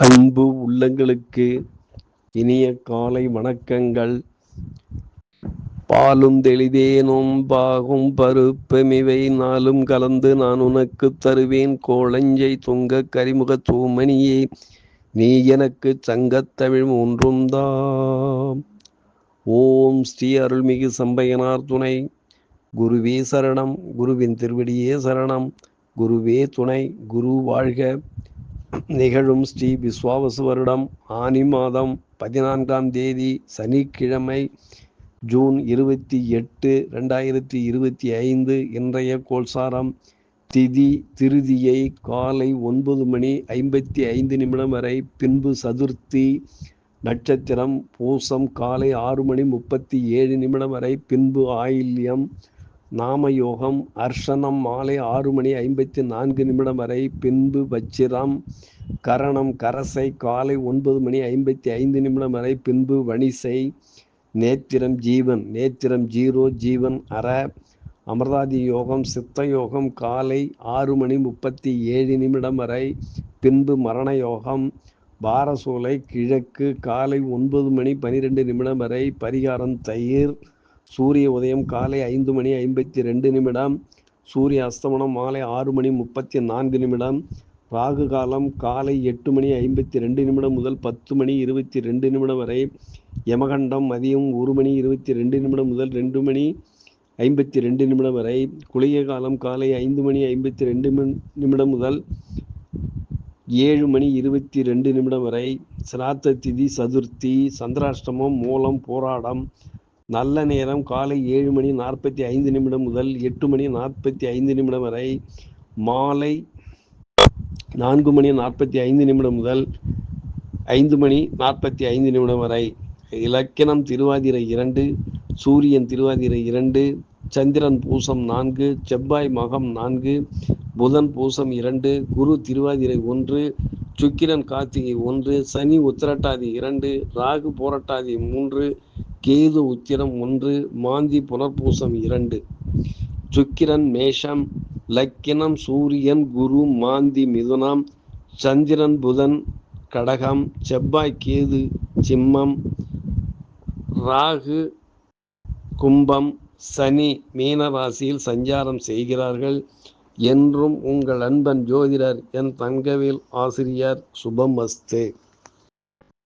அன்பு உள்ளங்களுக்கு இனிய காலை வணக்கங்கள். பாலும் தெளிதேனும் பாகும் பருப்பமிவை நாளும் கலந்து நான் உனக்கு தருவேன். கோளஞ்சை துங்க கரிமுக தூமணியே நீ எனக்கு சங்கத்தமிழ் ஒன்றும் தாம் ஓம் ஸ்ரீ அருள்மிகு சம்பையனார் துணை. குருவே சரணம். குருவின் திருவடியே சரணம். குருவே துணை. குரு வாழ்க. நிகழும் ஸ்ரீ விஸ்வாவசு வருடம் ஆனி மாதம் பதினான்காம் தேதி சனிக்கிழமை ஜூன் இருபத்தி எட்டு ரெண்டாயிரத்தி இருபத்தி ஐந்து இன்றைய கோல்சாரம் திதி திருதியை காலை ஒன்பது மணி ஐம்பத்தி ஐந்து நிமிடம் வரை பின்பு சதுர்த்தி நட்சத்திரம் பூசம் காலை ஆறு மணி முப்பத்தி ஏழு நிமிடம் வரை பின்பு ஆயில்யம் நாமயோகம் அர்ஷனம் மாலை ஆறு மணி ஐம்பத்தி நான்கு நிமிடம் வரை. பின்பு வச்சிரம் கரணம் கரசை காலை ஒன்பது மணி ஐம்பத்தி ஐந்து நிமிடம் வரை. பின்பு வணிசை நேத்திரம் ஜீவன் நேத்திரம் ஜீரோ ஜீவன் அற. அமர்தாதி யோகம் சித்த யோகம் காலை ஆறு மணி முப்பத்தி ஏழு நிமிடம் வரை. பின்பு மரண யோகம் பாரசோலை கிழக்கு காலை ஒன்பது மணி பனிரெண்டு நிமிடம் வரை. பரிகாரம் தயிர் சூரிய உதயம் காலை ஐந்து மணி ஐம்பத்தி ரெண்டு நிமிடம் சூரிய அஸ்தமனம் மாலை ஆறு மணி முப்பத்தி நான்கு நிமிடம் ராகு காலம் காலை எட்டு மணி ஐம்பத்தி ரெண்டு நிமிடம் முதல் பத்து மணி இருபத்தி ரெண்டு நிமிடம் வரை யமகண்டம் மதியம் ஒரு மணி இருபத்தி ரெண்டு நிமிடம் முதல் ரெண்டு மணி ஐம்பத்தி ரெண்டு நிமிடம் வரை குளிய காலம் காலை ஐந்து மணி ஐம்பத்தி ரெண்டு நிமிடம் முதல் ஏழு மணி இருபத்தி ரெண்டு நிமிடம் வரை சிராத்த திதி சதுர்த்தி சந்திராஷ்டமம் மூலம் போராடம் நல்ல நேரம் காலை ஏழு மணி நாற்பத்தி ஐந்து நிமிடம் முதல் எட்டு மணி நாற்பத்தி ஐந்து நிமிடம் வரை மாலை நான்கு மணி நாற்பத்தி ஐந்து நிமிடம் முதல் ஐந்து மணி நாற்பத்தி ஐந்து நிமிடம் வரை. இலக்கணம் திருவாதிரை இரண்டு சூரியன் திருவாதிரை இரண்டு சந்திரன் பூசம் நான்கு செவ்வாய் மகம் நான்கு புதன் பூசம் இரண்டு குரு திருவாதிரை ஒன்று சுக்கிரன் கார்த்திகை ஒன்று சனி உத்திரட்டாதி இரண்டு ராகு போரட்டாதி மூன்று கேது உத்திரம் ஒன்று மாந்தி புனர்பூசம் இரண்டு. சுக்கிரன் மேஷம் லக்கினம் சூரியன் குரு மாந்தி மிதுனம் சந்திரன் புதன் கடகம் செவ்வாய் கேது சிம்மம் ராகு கும்பம் சனி மீனராசியில் சஞ்சாரம் செய்கிறார்கள். என்றும் உங்கள் அன்பன் ஜோதிடர் என் தங்கவேல் ஆசிரியர் சுபம் அஸ்தே